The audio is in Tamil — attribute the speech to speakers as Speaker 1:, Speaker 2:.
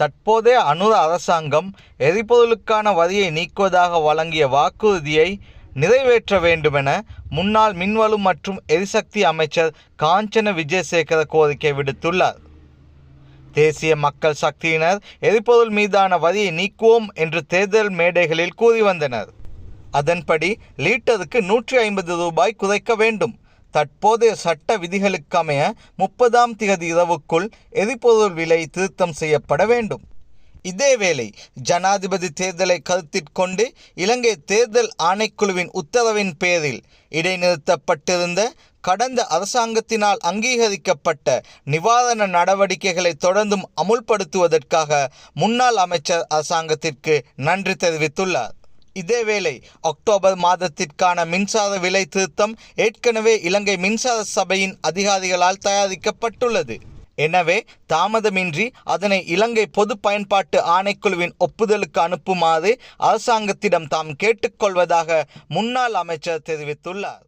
Speaker 1: தற்போதைய அனுர அரசாங்கம் எரிபொருளுக்கான வரியை நீக்குவதாக வழங்கிய வாக்குறுதியை நிறைவேற்ற வேண்டுமென முன்னாள் மின்வலு மற்றும் எரிசக்தி அமைச்சர் காஞ்சன விஜயசேகர கோரிக்கை விடுத்துள்ளார். தேசிய மக்கள் சக்தியினர் எரிபொருள் மீதான வரியை நீக்குவோம் என்று தேர்தல் மேடைகளில் கூறி வந்தனர். அதன்படி லீட்டருக்கு நூற்றி ஐம்பது ரூபாய் குறைக்க வேண்டும். தற்போதைய சட்ட விதிகளுக்கமைய முப்பதாம் திகதி இரவுக்குள் எரிபொருள் விலை திருத்தம் செய்யப்பட வேண்டும். இதேவேளை ஜனாதிபதி தேர்தலை கருத்திற்கொண்டு இலங்கை தேர்தல் ஆணைக்குழுவின் உத்தரவின் பேரில் இடைநிறுத்தப்பட்டிருந்த கடந்த அரசாங்கத்தினால் அங்கீகரிக்கப்பட்ட நிவாரண நடவடிக்கைகளை தொடர்ந்தும் அமுல்படுத்துவதற்காக முன்னாள் அமைச்சர் அரசாங்கத்திற்கு நன்றி தெரிவித்துள்ளார். இதேவேளை அக்டோபர் மாதத்திற்கான மின்சார விலை திருத்தம் ஏற்கனவே இலங்கை மின்சார சபையின் அதிகாரிகளால் தயாரிக்கப்பட்டுள்ளது. எனவே தாமதமின்றி அதனை இலங்கை பொது பயன்பாட்டு ஆணைக்குழுவின் ஒப்புதலுக்கு அனுப்புமாறு அரசாங்கத்திடம் தாம் கேட்டுக்கொள்வதாக முன்னாள் அமைச்சர் தெரிவித்துள்ளார்.